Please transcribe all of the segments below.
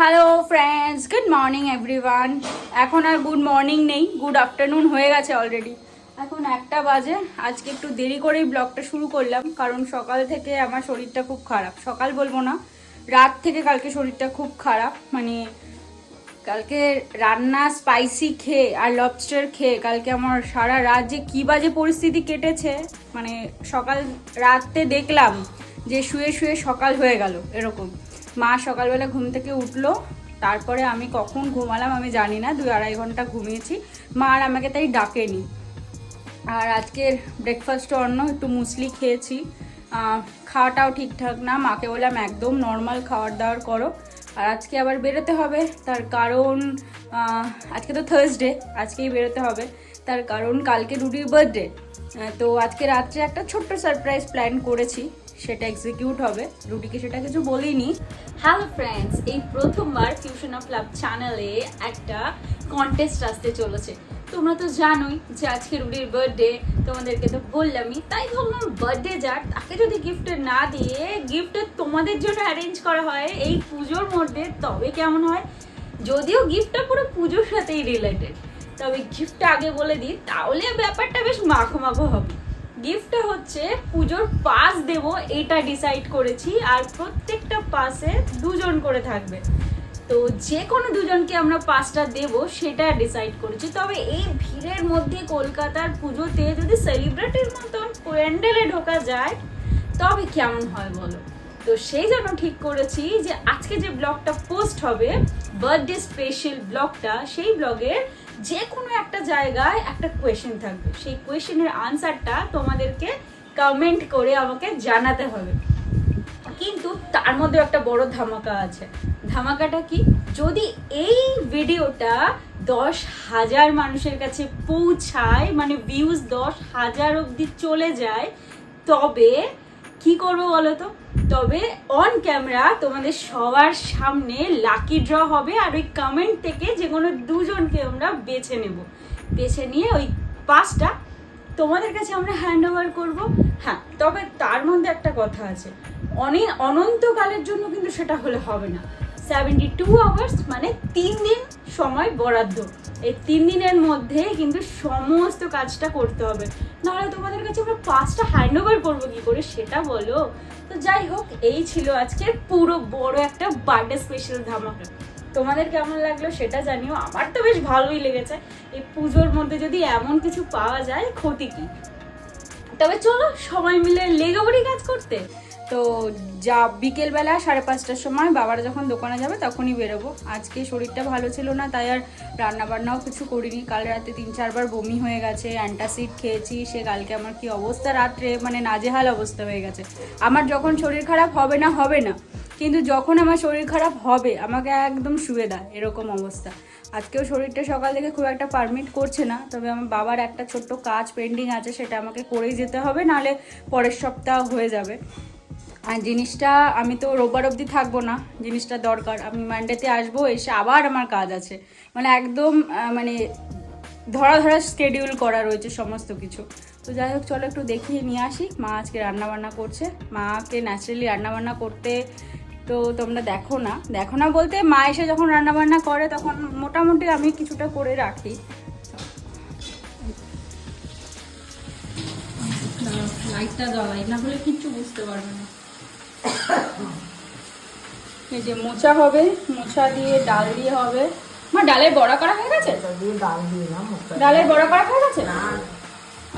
Hello friends good morning everyone এখন আর good morning নেই। গুড আফটারনুন হয়ে গেছে অলরেডি এখন একটা বাজে। আজকে একটু দেরি করেই ব্লগটা শুরু করলাম, কারণ সকাল থেকে আমার শরীরটা খুব খারাপ। সকাল বলব না, রাত থেকে কালকে শরীরটা খুব খারাপ। মানে কালকে রান্না স্পাইসি খেয়ে আর লবস্টার খেয়ে কালকে আমার সারা রাত যে কী বাজে পরিস্থিতি কেটেছে মানে সকাল রাতে দেখলাম যে শুয়ে শুয়ে সকাল হয়ে গেল, এরকম। মা সকালবেলা ঘুম থেকে উঠল, তারপরে আমি কখন ঘুমালাম আমি জানি না, দুই আড়াই ঘণ্টা ঘুমিয়েছি। মা আর আমাকে তাই ডাকেনি। আর আজকের ব্রেকফাস্ট অন্য একটু মুসলি খেয়েছি। খাওয়াটাও ঠিকঠাক না, মাকে বললাম একদম নর্মাল খাওয়ার দাওয়ার করো। আর আজকে আবার বেরোতে হবে, তার কারণ আজকে তো থার্সডে আজকেই বেরোতে হবে। তার কারণ কালকে রুটির বার্থডে তো আজকে রাত্রে একটা ছোট্ট সারপ্রাইজ প্ল্যান করেছি। সেটা এক্সিকিউট হবে। রুটিকে সেটা কিছু বলিনি। হ্যালো ফ্রেন্ডস এই প্রথমবার ফিউশন অফ লাভ চ্যানেলে একটা কন্টেস্ট আসতে চলেছে। তোমরা তো জানোই যে আজকে রুডির বার্থডে তোমাদেরকে তো বললামই। তাই ভাবলাম বার্থডে যার, তাকে যদি গিফট না দিয়ে গিফট তোমাদের জন্য অ্যারেঞ্জ করা হয়, এই পুজোর মধ্যে, তবে কেমন হয়? যদিও গিফটটা পুরো পুজোর সাথেই রিলেটেড তবে গিফটটা আগে বলে দিই, তাহলে ব্যাপারটা বেশ মাখো মাখো হবে। গিফটটা হচ্ছে পুজোর পাস দেব, এটা ডিসাইড করেছি, আর প্রত্যেকটা পাসে দুজন করে থাকবে। তো যে কোনো দুজনকে আমরা পাঁচটা দেব, সেটা ডিসাইড করেছি। তবে এই ভিড়ের মধ্যে কলকাতার পুজোতে যদি সেলিব্রিটির মতন প্যান্ডেলে ঢোকা যায়, তবে কেমন হয় বলো? তো সেই জন্য ঠিক করেছি যে আজকে যে ব্লগটা পোস্ট হবে বার্থডে স্পেশাল ব্লগটা, সেই ব্লগের যে কোনো একটা জায়গায় একটা কোয়েশ্চেন থাকবে। সেই কোয়েশ্চেনের আনসারটা তোমাদেরকে কমেন্ট করে আমাকে জানাতে হবে। কিন্তু তার মধ্যে একটা বড় ধামাকা আছে। ধামাকাটা কি? যদি এই ভিডিওটা দশ হাজার মানুষের কাছে পৌঁছায় মানে ভিউজ দশ হাজার অবধি চলে যায়, তবে কি করব বলো তো? তবে অন ক্যামেরা তোমাদের সবার সামনে লাকি ড্র হবে আর ওই কমেন্ট থেকে যে কোনো দুজনকে আমরা বেছে নেব। বেছে নিয়ে ওই পাঁচটা তোমাদের কাছে আমরা হ্যান্ড ওভার করব। হ্যাঁ তবে তার মধ্যে একটা কথা আছে। অনেক অনন্তকালের জন্য কিন্তু সেটা হলে হবে না। সেভেন্টি টু আওয়ার্স মানে তিন দিন সময় বরাদ্দ। এই তিন দিনের মধ্যে কিন্তু সমস্ত কাজটা করতে হবে। নাহলে তোমাদের কাছে আমরা পাঁচটা হ্যান্ড ওভার করব কি করে সেটা বলো। তো যাই হোক, এই ছিল আজকের পুরো বড় একটা বার্থডে স্পেশাল ধামাকা। তোমাদের কেমন লাগল সেটা জানিও, আমার তো বেশ ভালোই লেগেছে। এই পুজোর মধ্যে যদি এমন কিছু পাওয়া যায়, ক্ষতি কি? তবে চলো সবাই মিলে লেগে কাজ করতে। তো যা বিকেলবেলা সাড়ে পাঁচটার সময় বাবারা যখন দোকানে যাবে তখনই বেরোবো। আজকে শরীরটা ভালো ছিল না, তাই আর রান্না বান্নাও কিছু করিনি। কাল রাতে তিন চারবার বমি হয়ে গেছে, অ্যান্টাসিড খেয়েছি, সে কালকে আমার কি অবস্থা? রাত্রে মানে নাজেহাল অবস্থা হয়ে গেছে। আমার যখন শরীর খারাপ হবে না হবে না, কিন্তু যখন আমার শরীর খারাপ হবে, আমাকে একদম শুয়ে দেয় এরকম অবস্থা। আজকেও শরীরটা সকাল থেকে খুব একটা পারমিট করছে না, তবে আমার বাবার একটা ছোট্ট কাজ পেন্ডিং আছে, সেটা আমাকে করেই যেতে হবে, নাহলে পরের সপ্তাহ হয়ে যাবে। জিনিসটা আমি তো রোববার অবধি থাকব না, জিনিসটা দরকার। আমি মানডেতে আসব, এসে আবার আমার কাজ আছে। মানে একদম মানে ধরা ধরা স্কেডিউল করা রয়েছে সমস্ত কিছু। তো যাই হোক, চলো একটু দেখিয়ে নিয়ে আসি। মা আজকে রান্নাবান্না করছে। মাকে ন্যাচারালি রান্নাবান্না করতে তো তোমরা দেখো না। দেখো না বলতে মা এসে যখন রান্নাবান্না করে, তখন মোটামুটি আমি কিছুটা করে রাখি। লাইটটা জ্বালাই, না হলে কিচ্ছু বুঝতে পারবে না। এই যে মোচা হবে মোচা দিয়ে ডাল দিয়ে হবে। মা ডালের বড়া করা হয়ে গেছে? ডালের বড়া করা হয়ে গেছে?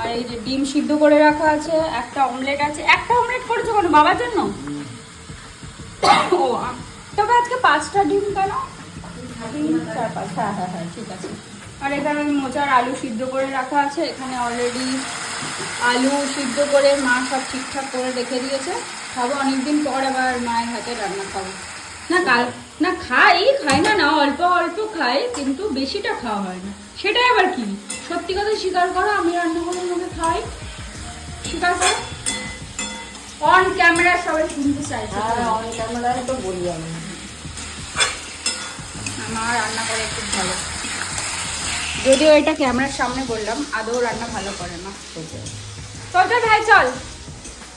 আর এই যে ডিম সিদ্ধ করে রাখা আছে একটা অমলেট আছে। একটা অমলেট করেছ কেন বাবার জন্য? ও তবে আজকে পাঁচটা ডিম কেন? চার পাঁচ হ্যাঁ হ্যাঁ হ্যাঁ ঠিক আছে। আর এখানে মোচার আলু সিদ্ধ করে রাখা আছে। এখানে অলরেডি আলু সিদ্ধ করে মা সব ঠিকঠাক করে রেখে দিয়েছে। খাব অনেকদিন পর আবার মায়ের হাতে রান্না খাব। না কাল না খাই খাই না না অল্প অল্প খাই কিন্তু বেশিটা খাওয়া হয় না। সেটাই আবার কি? সত্যি কথা স্বীকার করো আমি রান্না করে মধ্যে খাই। স্বীকার করো। অন ক্যামেরা সবাই শুনতে চাইছে হ্যাঁ অনেক ক্যামেরায় তো বলি আমি। আমার রান্না করে খুব ভালো। যদিও এটা ক্যামেরার সামনে বললাম, আদৌ রান্না ভালো করে না। চল চল ভাই, চল।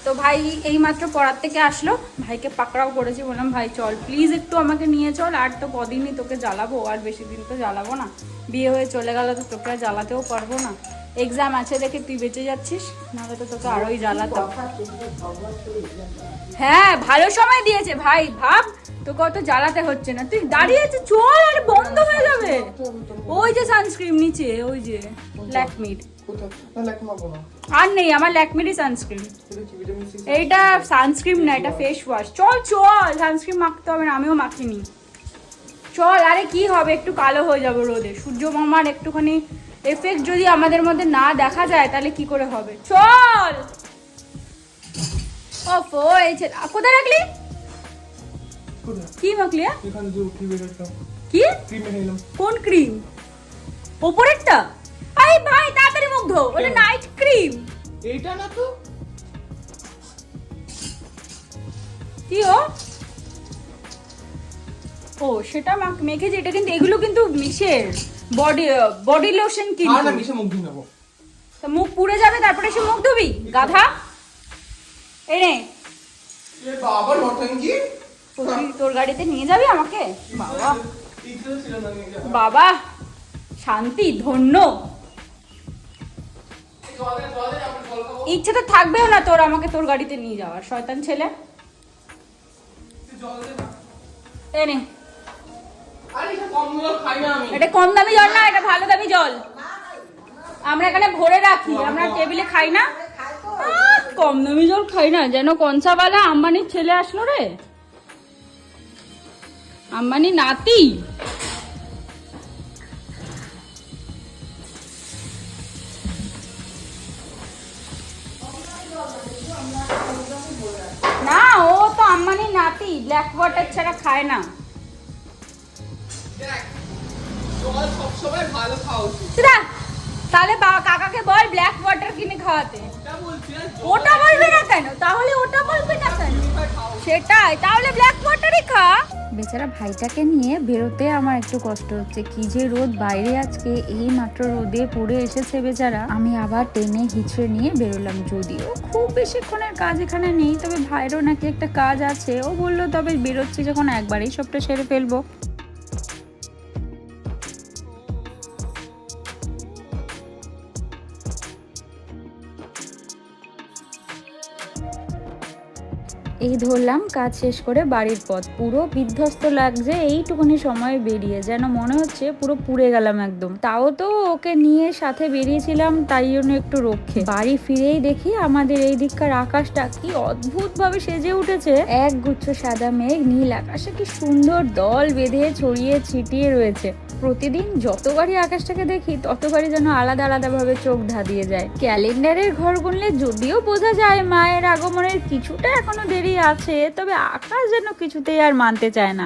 তো ভাই এই মাত্র পড়ার থেকে আসলো। ভাইকে পাকড়াও করেছি, বললাম, ভাই, চল প্লিজ একটু আমাকে নিয়ে চল, আর তো কদিনই তোকে জ্বালাবো, আর বেশি দিন তো জ্বালাবো না। বিয়ে হয়ে চলে গেলে তো তোকে জ্বালাতেও পারব না। এক্সাম আছে দেখে তুই বেঁচে যাচ্ছিস, নাহলে তো তোকে আরোই জ্বালাতো হ্যাঁ ভালো সময় দিয়েছে ভাই, ভাব, তোকে অত জ্বালাতে হচ্ছে না। তুই দাঁড়িয়ে আছে চল আর বন্ধ হয়ে যাবে। ওই যে সানস্ক্রিন নিচে, ওই যে ল্যাকমির। কোথায় না ল্যাকমা না আর নেই, আমার ল্যাকমিরই সানস্ক্রিন এইটা সানস্ক্রিন না, এটা ফেস ওয়াশ চল চল সানস্ক্রিন মাখতে হবে না, আমিও মাখিনি। চল, আরে কি হবে, একটু কালো হয়ে যাব রোদে। সূর্য মামার একটুখানি এফেক্ট যদি আমাদের মধ্যে না দেখা যায় তাহলে কি করে হবে? চল! ওফো এই ছেলে কোথায় রাখলি? কি মাখলি হ্যাঁ? এখানে যে উঠি কি? কোন ক্রিম ওপরেরটা? আরে ভাই তাড়াতাড়ি মুখ ধো ওটা নাইট ক্রিম এইটা না তো? কি ও? ও সেটা মাখ মেখেছে এটা কিন্তু এগুলো কিন্তু মিশের। বডি বডি লোশন আর কিন্তু না মিশে মুখ দিয়ে নেব। তা মুখ পুড়ে যাবে তারপরে সে মুখ ধুবি? গাধা? এনে এ বাবা নটঙ্কি তুই তোর গাড়িতে নিয়ে যাবি আমাকে? বাবা। না। বাবা শান্তি ধন্য। ইচ্ছে তো থাকবেও না তোর আমাকে তোর গাড়িতে নিয়ে যাওয়ার শয়তান ছেলে। এনে আরে এটা কম দামি জল না এটা ভালো দামি জল। আমরা এখানে ভরে রাখি আমরা টেবিলে খাই না। কম দামি জল খাই না যেন কনসাওয়ালা আম্বানির ছেলে আসলো রে। আম্বানি নাতি। না ও তো আম্বানি নাতি ব্ল্যাক ওয়াটার ছাড়া খায় না। বেচারা ভাইটাকে নিয়ে বেরোতে আমার একটু কষ্ট হচ্ছে। কি যে রোদ, বাইরে আজকে এই মাত্র রোদে পড়ে এসেছে বেচারা। আমি আবার টেনে হিচড়ে নিয়ে বেরোলাম যদিও খুব বেশিক্ষণের কাজ এখানে নেই, তবে ভাইয়েরও নাকি একটা কাজ আছে। ও বলল, তবে বেরোচ্ছে যখন একবারেই সবটা সেরে ফেলব। এই ধরলাম, কাজ শেষ করে বাড়ির পথ। পুরো বিধ্বস্ত লাগছে, এইটুকুনি সময় বেরিয়ে, যেন মনে হচ্ছে পুরো পুড়ে গেলাম একদম। তাও তো ওকে নিয়ে সাথে বেরিয়েছিলাম, তাই জন্য একটু রক্ষে। বাড়ি ফিরেই দেখি আমাদের এই দিককার আকাশটা কি অদ্ভুত ভাবে সেজে উঠেছে। এক গুচ্ছ সাদা মেঘ, নীল আকাশে কি সুন্দর দল বেঁধে ছড়িয়ে ছিটিয়ে রয়েছে। প্রতিদিন যতবারই আকাশটাকে দেখি, ততবারই যেন আলাদা আলাদা ভাবে চোখ ধাঁধিয়ে যায়। ক্যালেন্ডারের ঘর গুনলে যদিও বোঝা যায়, মায়ের আগমনের কিছুটা এখনও দেরি আছে, তবে আকাশ যেন কিছুতেই আর মানতে চায় না।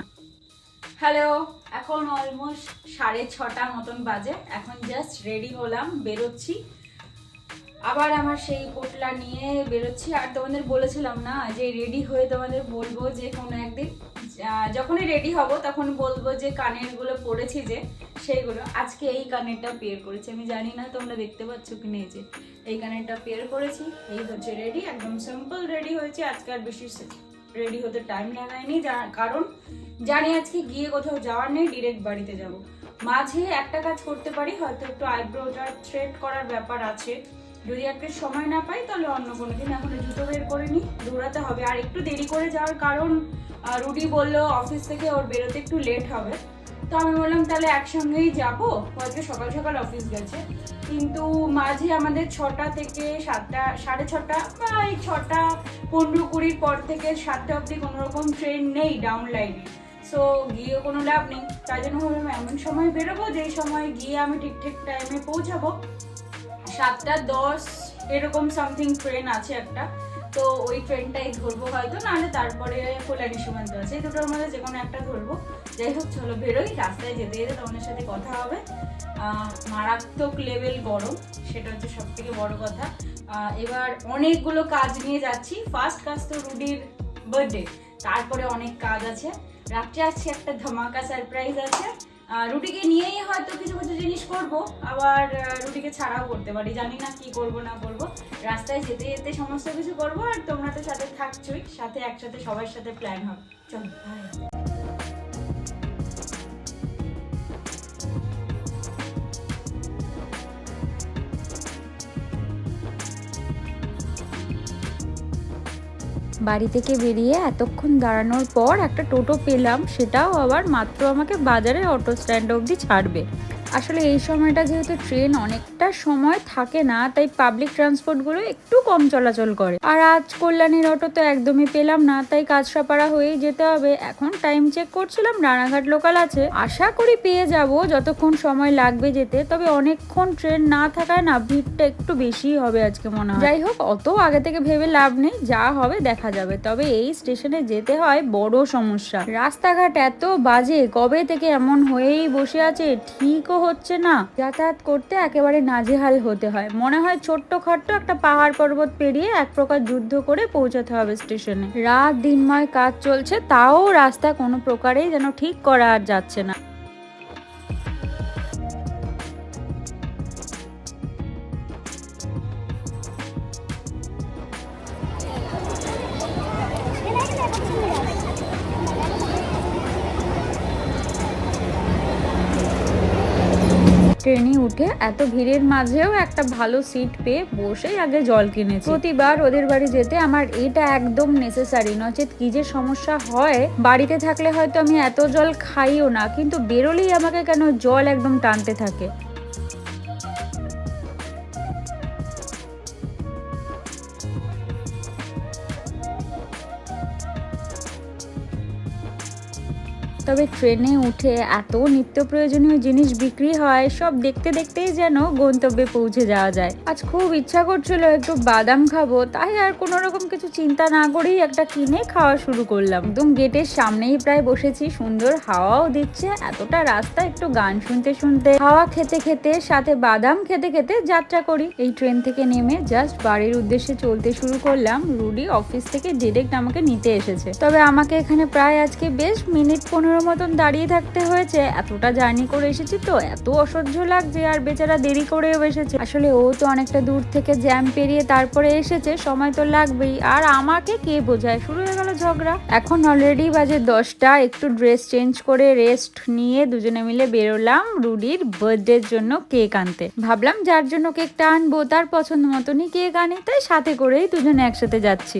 হ্যালো এখন অলমোস্ট সাড়ে ছটা মতন বাজে। এখন জাস্ট রেডি হলাম, বেরোচ্ছি। আবার আমার সেই পোটলা নিয়ে বেরোচ্ছি। আর তোমাদের বলেছিলাম না যে রেডি হয়ে তোমাদের বলব যে কোনো একদিন। যখনই রেডি হব, তখন বলব যে কানেরগুলো পরেছি যে, সেইগুলো। আজকে এই কানেরটা পেয়ার করেছি। আমি জানি না তোমরা দেখতে পাচ্ছ কি নেই যে, এই কানেরটা পেয়ার করেছি। এই হচ্ছে রেডি একদম সিম্পল রেডি হয়েছে। আজকে আর বেশি রেডি হতে টাইম লাগায়নি কারণ জানি আজকে গিয়ে কোথাও যাওয়ার নেই ডিরেক্ট বাড়িতে যাব। মাঝে একটা কাজ করতে পারি, হয়তো একটু আইব্রোটা থ্রেড করার ব্যাপার আছে। যদি একটা সময় না পাই, তাহলে অন্য কোনো দিন। এখন জুতো বের করে নিই দৌড়াতে হবে। আর একটু দেরি করে যাওয়ার কারণ রুডি বলল অফিস থেকে ওর বেরোতে একটু লেট হবে। তো আমি বললাম, তাহলে একসঙ্গেই যাব। আজকে সকাল সকাল অফিস গেছে। কিন্তু মাঝে আমাদের ছটা থেকে সাতটা, সাড়ে ছটা বা এই ছটা পনেরো কুড়ির পর থেকে সাতটা অবধি কোনো রকম ট্রেন নেই ডাউন লাইনে সো গিয়ে কোনো লাভ নেই। তাই জন্য ভাবলাম, এমন সময় বেরোবো, যেই সময় গিয়ে আমি ঠিকঠাক টাইমে পৌঁছাবো। সাতটা দশ এরকম সামথিং ট্রেন আছে একটা। তো ওই ট্রেনটাই ধরবো হয়তো, নাহলে তারপরে কল্যাণী সীমান্ত আছে। এই দুটোর মধ্যে যে কোনো একটা ধরবো। যাই হোক, চলো বেরোই, রাস্তায় যেতে যেতে তোমাদের সাথে কথা হবে। মারাত্মক লেভেল গরম, সেটা হচ্ছে সব থেকে বড় কথা। এবার অনেকগুলো কাজ নিয়ে যাচ্ছি। ফার্স্ট কাজ তো রুডির বার্থডে তারপরে অনেক কাজ আছে। রাত্রে আজকে একটা ধামাকা সারপ্রাইজ আছে। রুটিকে নিয়েই হয়তো কিছু কিছু জিনিস করব, আবার রুটিকে ছাড়াও করতে পারি। জানি না কি করব, না করব। রাস্তায় যেতে যেতে সমস্ত কিছু করব, আর তোমরা তো সাথে থাকছোই, সাথে একসাথে সবার সাথে প্ল্যান হবে। চলো বাড়ি থেকে বেরিয়ে এতক্ষণ দাঁড়ানোর পর একটা টোটো পেলাম, সেটাও আবার মাত্র আমাকে বাজারের অটো স্ট্যান্ড অবধি ছাড়বে। আসলে এই সময়টা যেহেতু ট্রেন অনেকটা সময় থাকে না, তাই পাবলিক ট্রান্সপোর্টগুলো একটু কম চলাচল করে। আর আজ কল্যাণীর অটো তো একদমই পেলাম না, তাই কাজরাপাড়া হয়েই যেতে হবে। এখন টাইম চেক করছিলাম, রানাঘাট লোকাল আছে। আশা করি পেয়ে যাব, যতক্ষণ সময় লাগবে যেতে। তবে অনেকক্ষণ ট্রেন না থাকায় না, ভিড়টা একটু বেশিই হবে আজকে মনে হয়। যাই হোক, অত আগে থেকে ভেবে লাভ নেই, যা হবে দেখা যাবে। তবে এই স্টেশনে যেতে হয়, বড় সমস্যা। রাস্তাঘাট এত বাজে, কবে থেকে এমন হয়েই বসে আছে, ঠিকও হচ্ছে না। যাতায়াত করতে একেবারে নাজেহাল হতে হয়। মনে হয় ছোট্ট খাট্ট একটা পাহাড় পর্বত পেরিয়ে এক প্রকার যুদ্ধ করে পৌঁছাতে হবে স্টেশনে। রাত দিনময় কাজ চলছে, তাও রাস্তা কোনো প্রকারেই যেন ঠিক করা আর যাচ্ছে না। উঠে এত ভিড়ের মাঝেও একটা ভালো সিট পেয়ে বসেই আগে জল কিনেছি। প্রতিবার ওদের বাড়ি যেতে আমার এটা একদম নেসেসারি নচেত কি যে সমস্যা হয়। বাড়িতে থাকলে হয়তো আমি এত জল খাইও না, কিন্তু বেরোলেই আমাকে কেন জল একদম টানতে থাকে। তবে ট্রেনে উঠে এত নিত্য প্রয়োজনীয় জিনিস বিক্রি হয়, সব দেখতে দেখতেই যেন গন্তব্যে পৌঁছে যাওয়া যায়। আজ খুব ইচ্ছা করছিল একটু বাদাম খাব, তাই আর কোনো রকম কিছু চিন্তা না করেই একটা কিনে খাওয়া শুরু করলাম। একদম গেটের সামনেই প্রায় বসেছি, সুন্দর হাওয়াও দিচ্ছে, এতটা রাস্তা একটু গান শুনতে শুনতে, হাওয়া খেতে খেতে, সাথে বাদাম খেতে খেতে যাত্রা করি। এই ট্রেন থেকে নেমে জাস্ট বাড়ির উদ্দেশ্যে চলতে শুরু করলাম, রুডি অফিস থেকে ডিরেক্ট আমাকে নিতে এসেছে। তবে আমাকে এখানে প্রায় আজকে বেশ মিনিট পনেরো মতন দাঁড়িয়ে থাকতে হয়েছে। এতটা জার্নি করে এসেছি তো, এত অসহ্য লাগছে আর বেচারা দেরি করেও এসেছে। আসলে ও তো অনেকটা দূর থেকে জ্যাম পেরিয়ে তারপরে এসেছে, সময় তো লাগবেই। আর আমাকে কে বোঝায়? শুরু হয়ে গেল ঝগড়া। এখন অলরেডি বাজে দশটা, একটু ড্রেস চেঞ্জ করে রেস্ট নিয়ে দুজনে মিলে বেরোলাম রুডির বার্থডের জন্য কেক আনতে। ভাবলাম যার জন্য কেকটা আনব, তার পছন্দ মতনই কেক আনি, তাই সাথে করেই দুজনে একসাথে যাচ্ছি।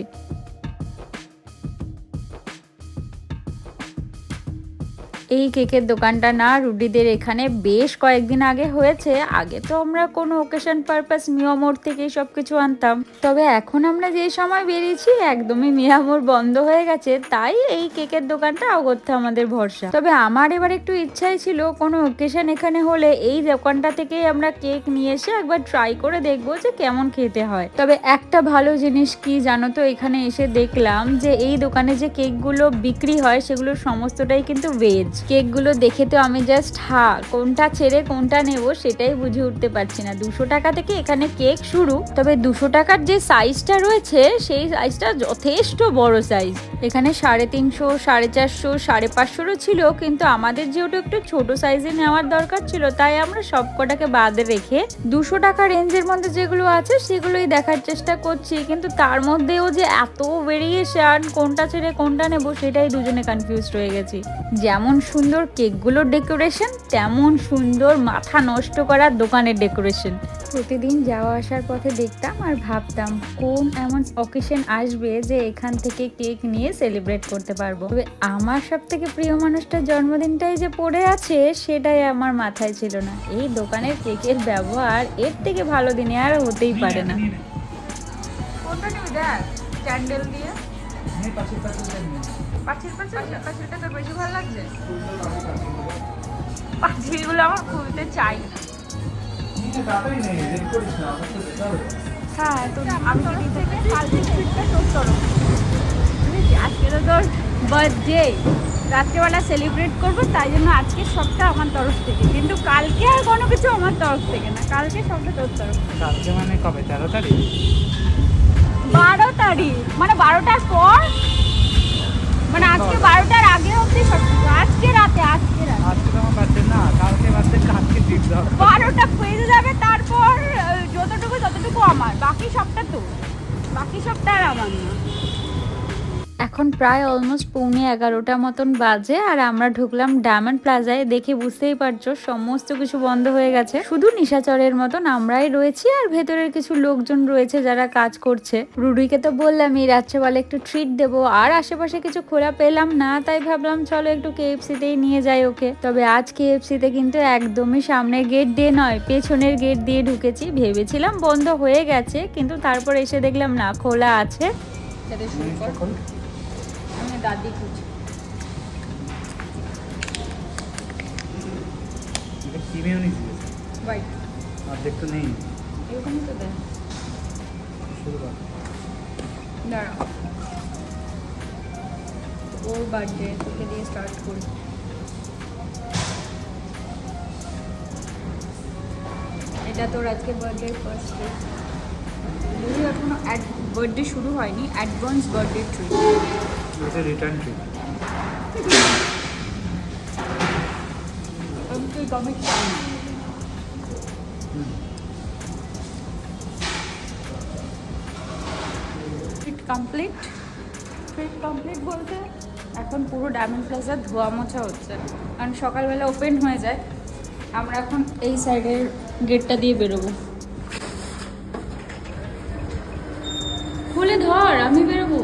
এই কেকের দোকানটা না, রুডিদের এখানে বেশ কয়েকদিন আগে হয়েছে। আগে তো আমরা কোনো ওকেশন পারপাস মিয়ামোর থেকে সব কিছু আনতাম। তবে এখন আমরা যে সময় বেরিয়েছি, একদমই মিয়ামোর বন্ধ হয়ে গেছে। তাই এই কেকের দোকানটা অগত্যা আমাদের ভরসা। তবে আমার এবার একটু ইচ্ছাই ছিল, কোনো ওকেশন এখানে হলে এই দোকানটা থেকেই আমরা কেক নিয়ে এসে একবার ট্রাই করে দেখব যে কেমন খেতে হয়। তবে একটা ভালো জিনিস কি জানো তো, এখানে এসে দেখলাম যে এই দোকানে যে কেকগুলো বিক্রি হয় সেগুলো সমস্তটাই কিন্তু ভেজ কেকগুলো দেখে তো আমি জাস্ট হা, কোনটা ছেড়ে কোনটা নেব সেটাই বুঝে উঠতে পারছি না। দুশো টাকা থেকে এখানে কেক শুরু, তবে দুশো টাকার যে সাইজটা রয়েছে, সেই সাইজটা যথেষ্ট বড় সাইজ এখানে সাড়ে তিনশো, সাড়ে চারশো, সাড়ে পাঁচশোরও ছিল, কিন্তু আমাদের যেহেতু একটু ছোট সাইজে নেওয়ার দরকার ছিল, তাই আমরা সব কটাকে বাদে রেখে দুশো টাকা রেঞ্জের মধ্যে যেগুলো আছে, সেগুলোই দেখার চেষ্টা করছি। কিন্তু তার মধ্যেও যে এত ভেরিয়েশন কোনটা ছেড়ে কোনটা নেব, সেটাই দুজনে কনফিউজ হয়ে গেছি। যেমন সুন্দর কেকগুলোর ডেকোরেশন তেমন সুন্দর মাথা নষ্ট করার দোকানের ডেকোরেশন প্রতিদিন যাওয়া আসার পথে দেখতাম আর ভাবতাম, কোন এমন অকেশন আসবে যে এখান থেকে কেক নিয়ে সেলিব্রেট করতে পারব। তবে আমার সব থেকে প্রিয় মানুষটার জন্মদিনটাই যে পড়ে আছে সেটাই আমার মাথায় ছিল না। এই দোকানের কেকের ব্যবহার এর থেকে ভালো দিনে আর হতেই পারে না। কোনটা নিবি দেখ? ক্যান্ডেল দিয়ে? পাঁচিল পাঁচিল পাঁচিলটা তোর বেশি ভালো লাগছে? পাঁচিলগুলো আমার খুলতে চাই না। হ্যাঁ তো আমি থেকে কালকে ট্রিটটা তোর তরফ এটা তোর বার্থডে রাত্রেবেলা সেলিব্রেট করব তাই জন্য আজকে সবটা আমার তরফ থেকে। কিন্তু কালকে আর কোনো কিছু আমার তরফ থেকে না। কালকে সবটা তোর তরফ কালকে মানে কবে? তেরো তারিখ? বারো তারিখ। মানে বারোটার পর? মানে আজকে বারোটার আগে অব্দি সব আজকে রাতে আজকে রাতে। আজকে তো আমার না কালকে বাচ্চা কালকে ঠিক বারোটা পেজে যাবে তারপর যতটুকু ততটুকু আমার। বাকি সবটা তো বাকি সবটা আর আমার না। এখন প্রায় অলমোস্ট পৌনে এগারোটা মতন বাজে আর আমরা ঢুকলাম ডায়মন্ড প্লাজায় দেখে বুঝতেই পারছ, সমস্ত কিছু বন্ধ হয়ে গেছে। শুধু নিশাচরের মতন আমরাই রয়েছি আর ভেতরের কিছু লোকজন রয়েছে যারা কাজ করছে। রুডুইকে তো বললাম এই রাত্রেবেলা একটু ট্রিট দেবো। আর আশেপাশে কিছু খোলা পেলাম না, তাই ভাবলাম চলো একটু কেএফসিতেই নিয়ে যাই ওকে। তবে আজ কেএফসিতে কিন্তু একদমই সামনের গেট দিয়ে নয়, পেছনের গেট দিয়ে ঢুকেছি। ভেবেছিলাম বন্ধ হয়ে গেছে, কিন্তু তারপর এসে দেখলাম না, খোলা আছে। দাদি খুঁজি এটা কি মেয়নিজ দিয়েছে হোয়াইট অর্ধেক তো নেই। এরকমই তো দেয়। শুরু কর। দাঁড়া ওর বার্থডে তোকে দিয়ে স্টার্ট করি। এটা তোর আজকে বার্থডে ফার্স্ট ডে যদি এখনও বার্থডে শুরু হয়নি অ্যাডভান্স বার্থডে ট্রিট আমি তুই কমে ট্রিট কমপ্লিট কমপ্লিট বলতে এখন পুরো ডায়মন্ড প্লাজা ধোয়া মোছা হচ্ছে। কারণ সকালবেলা ওপেন হয়ে যায়। আমরা এখন এই সাইডের গেটটা দিয়ে বেরোবো। খুলে ধর, আমি বেরোবো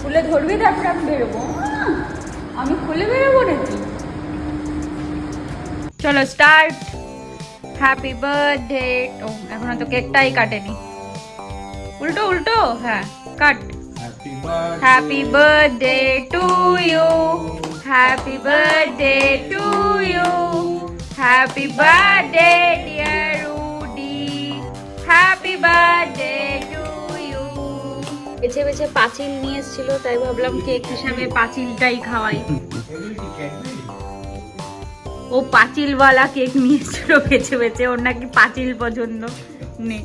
খুলে ধরবি তারপরে আমি বেরোবো। আমি খুলে বেরোবো নাকি? চলো স্টার্ট হ্যাপি বার্থডে ও এখনও তো কেকটাই কাটেনি। উল্টো উল্টো? হ্যাঁ cut happy birthday to you happy birthday to you happy birthday dear Rudy happy birthday বেছে বেছে পাঁচিল নিয়ে এসেছিল তাই ভাবলাম কেক হিসাবে পাঁচিলটাই খাওয়াই। ও পাঁচিলওয়ালা কেক নিয়ে এসেছিল বেছে বেছে ওর নাকি পাঁচিল পছন্দ নেই।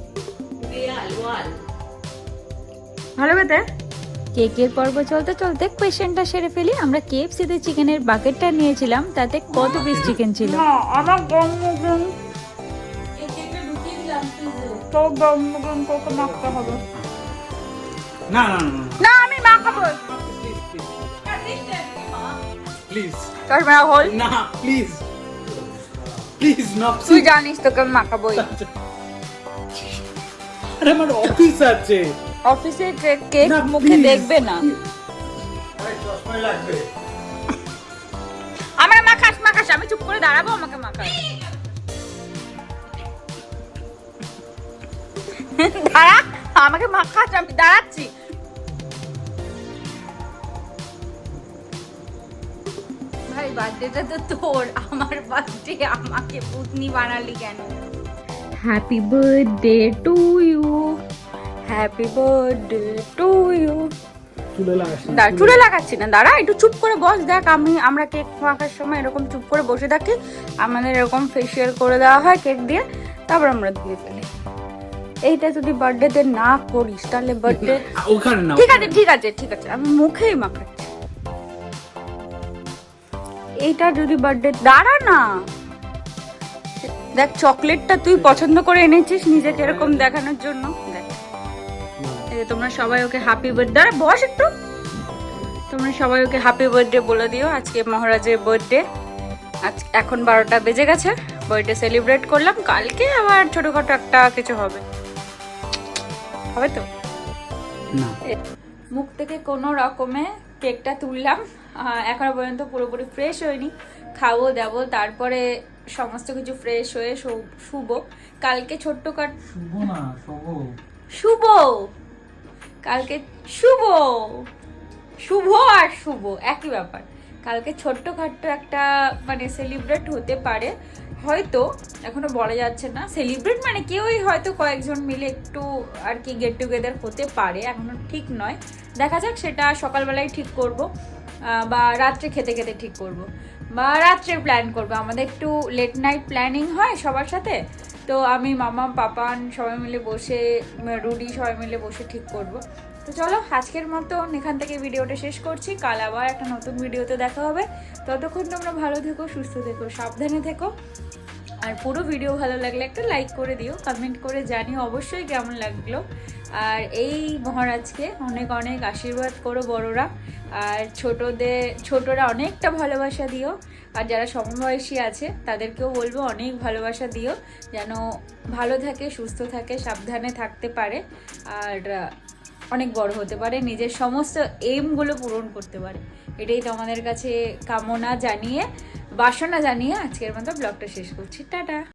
ভালো বেতে কেকের পর্ব চলতে চলতে কোয়েশ্চেনটা সেরে ফেলি। আমরা কেএফসিতে চিকেনের বাকেটটা নিয়েছিলাম তাতে কত পিস চিকেন ছিল? না আমার তোকে মাখতে হবে। না না না না। আমি মাখাবো প্লিজ চশমা হল না প্লিজ প্লিজ না তুই জানিস তোকে আমি মাখাবোই আরে আমার অফিস আছে। অফিসে কেক মুখে দেখবে না? আরে চশমা লাগবে। আমার মাখাস মাখাস আমি চুপ করে দাঁড়াবো আমাকে মাখাস দাঁড়া আমাকে মাখাস আমি দাঁড়াচ্ছি। বার্থডেটা তো তোর আমার বার্থডে আমাকে পুতনি বানালি কেন? Happy birthday to you happy birthday to you চুলে লাগাচ্ছি না দাঁড়া একটু চুপ করে বস দেখ আমি আমরা কেক মাখার সময় এরকম চুপ করে বসে থাকি আমাদের এরকম ফেসিয়াল করে দেওয়া হয় কেক দিয়ে তারপর আমরা ধুয়ে ফেলি। এইটা যদি বার্থডেতে না করিস তাহলে বার্থডে ঠিক আছে ঠিক আছে ঠিক আছে আমি মুখেই মাখাচ্ছি। এইটা যদি বার্থডে দাঁড়া না। দেখ চকলেটটা তুই পছন্দ করে এনেছিস নিজেকে এরকম দেখানোর জন্য। দেখ। তোমরা সবাই ওকে হ্যাপি বার্থডে দাঁড়া বস একটু। তোমরা সবাই ওকে হ্যাপি বার্থডে বলে দিও আজকে মহারাজের বার্থডে আজ এখন বারোটা বেজে গেছে বার্থডে সেলিব্রেট করলাম। কালকে আবার ছোটোখাটো একটা কিছু হবে। হবে তো? মুখ থেকে কোনো রকমে কেকটা তুললাম। এখনও পর্যন্ত পুরোপুরি ফ্রেশ হয়নি। খাব দেবো তারপরে সমস্ত কিছু ফ্রেশ হয়ে শুভ কালকে ছোট্ট কাট শুভ না শুভ শুভ কালকে শুভ শুভ আর শুভ একই ব্যাপার। কালকে ছোট্ট ছোট্টখাট্ট একটা মানে সেলিব্রেট হতে পারে। হয়তো এখনও বলা যাচ্ছে না। সেলিব্রেট মানে কেউই হয়তো কয়েকজন মিলে একটু আর কি গেট টুগেদার হতে পারে এখনও ঠিক নয়। দেখা যাক সেটা সকালবেলায় ঠিক করব। বা রাত্রে খেতে খেতে ঠিক করব। বা রাত্রে প্ল্যান করব। আমাদের একটু লেট নাইট প্ল্যানিং হয় সবার সাথে। তো আমি, মামা, পাপান সবাই মিলে বসে রুডি সবাই মিলে বসে ঠিক করব। তো চলো, আজকের মতো এখান থেকে ভিডিওটা শেষ করছি। কাল আবার একটা নতুন ভিডিওতে দেখা হবে। ততক্ষণ তোমরা ভালো থেকো, সুস্থ থেকো, সাবধানে থেকো। আর পুরো ভিডিও ভালো লাগলে একটা লাইক করে দিও কমেন্ট করে জানিও অবশ্যই কেমন লাগল। আর এই মহারাজকে অনেক অনেক আশীর্বাদ করো বড়রা, আর ছোটদের ছোটরা অনেকটা ভালোবাসা দিও, আর যারা সমবয়সী আছে তাদেরকেও বলব অনেক ভালোবাসা দিও, যেন ভালো থাকে, সুস্থ থাকে, সাবধানে থাকতে পারে, আর অনেক বড় হতে পারে, নিজের সমস্ত এইমগুলো পূরণ করতে পারে। এটাই তোমাদের কাছে কামনা জানিয়ে বাসনা জানিয়ে আজকের মতো ব্লগটা শেষ করছি। টাটা।